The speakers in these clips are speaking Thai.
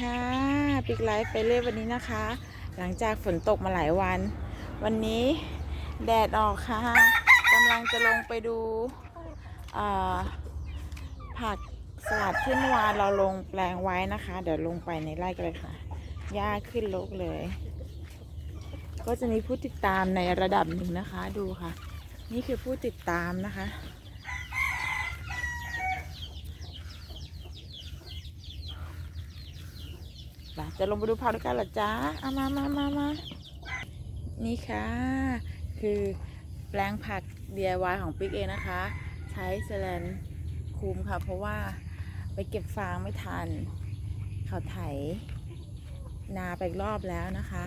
ค่ะ ปิกไลฟ์ไปเรื่อยวันนี้นะคะ หลังจากฝนตกมาหลายวัน วันนี้แดดออกค่ะกำลังจะลงไปดูผักสลัดที่เมื่อวานเราลงแปลงไว้นะคะ เดี๋ยวลงไปในไร่กันเลยค่ะหญ้าขึ้นลกเลย ก็จะมีผู้ติดตามในระดับหนึ่งนะคะ ดูค่ะ นี่คือผู้ติดตามนะคะ ไปจะลงไปดูเผักด้วยกันเหรอจ๊ะเอามามามามานี่ค่ะ คือแปลงผัก DIY ของปิ๊กเองนะคะ ใช้เซเลนคุมค่ะ เพราะว่าไปเก็บฟางไม่ทัน เขาไถนาไปรอบแล้วนะคะ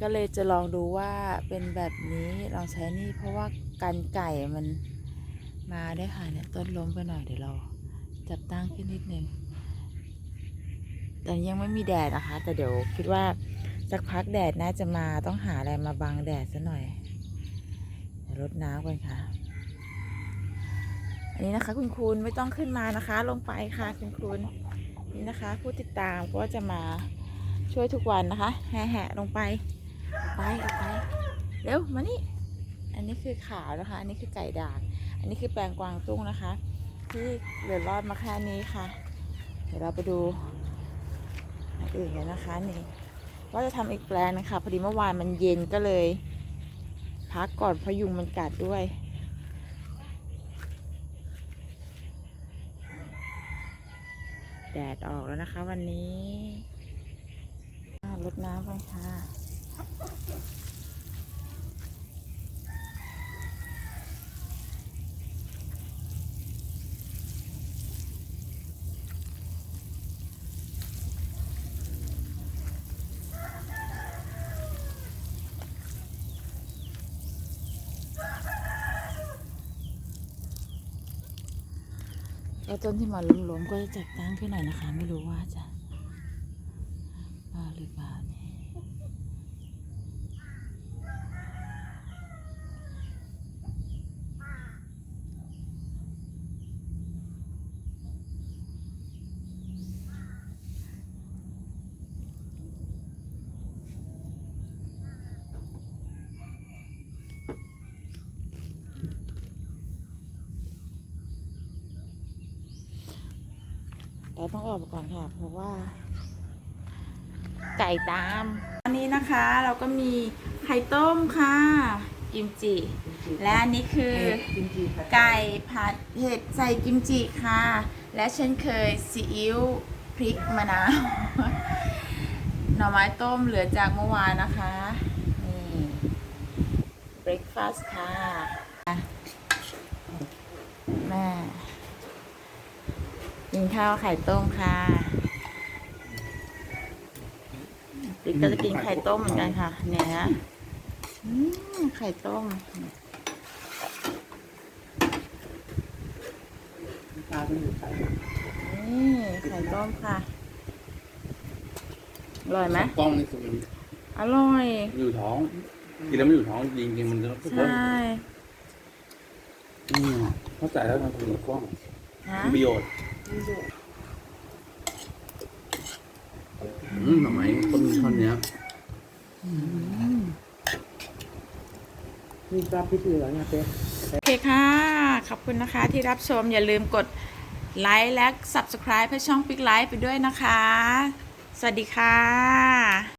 ก็เลยจะลองดูว่าเป็นแบบนี้ลองใช้นี่ เพราะว่ากันไก่มันมาได้ค่ะเนี่ยต้นล้มไปหน่อยเดี๋ยวเราจับตั้งขึ้นนิดนึง แต่ยังไม่มีแดดนะคะ แต่เดี๋ยวคิดว่าสักพักแดดน่าจะมาต้องหาอะไรมาบังแดดซะหน่อยรดน้ำก่อนค่ะ อันนี้นะคะ คุณคุณไม่ต้องขึ้นมานะคะ ลงไปค่ะคุณคุณนี่นะคะ ผู้ติดตามก็จะมาช่วยทุกวันนะคะ แห่ๆลงไปไปออกไปเร็วมานี่อันนี้คือขาวนะคะ อันนี้คือไก่ด่างอันนี้คือแปลงกวางตุ้งนะคะ ที่เหลือรอดมาแค่นี้ค่ะ เดี๋ยวเราไปดู อื่นกันนะคะนี่ว่าจะทำอีกแปลงนะคะพอดีเมื่อวานมันเย็นก็เลย พักก่อนพายุงมันกัดด้วย แดดออกแล้วนะคะวันนี้อ่ารดน้ำไปค่ะ แล้วต้นที่มันล้มๆก็จะจัดตั้งขึ้นหน่อยนะคะ ไม่รู้ว่าจะบ้าหรือเปล่าเนี่ย เราต้องออกไปก่อนค่ะ เพราะว่า ไก่ตามอันนี้นะคะเราก็มีไข่ต้มค่ะ กิมจิ และอันนี้คือกิมจิผัดไก่ผัดเห็ดใส่กิมจิค่ะ และเช่นเคยซีอิ๊วพริกมะนาวหน่อไม้ต้มเหลือจากเมื่อวานนะคะ นี่เบรคฟาสต์ค่ะ แม่ กิ นข้าวไข่ต้มค่ะปิ๊กก็จะกินไข่ต้มเหมือนกันค่ะ เนี่ยนะอืมไข่ต้มปลาเป็นหมูไข่นี่ไข่ต้มค่ะ อร่อยไหมกล้องนี่คือมันอร่อย อยู่ท้อง กินแล้วไม่อยู่ท้องจริงๆมันจะทุกใชคน่อืมเข้าใจแล้วมันคือกล้องฮะมีประโยชน์ อืมหน่อไม้ต้นท่อนเนี้ยมีปลาพริกเหลืองนะเป๊ะโอเคค่ะ ขอบคุณนะคะที่รับชมอย่าลืมกดไลค์และ Subscribe ให้ช่อง Big Life ไปด้วยนะคะ สวัสดีค่ะ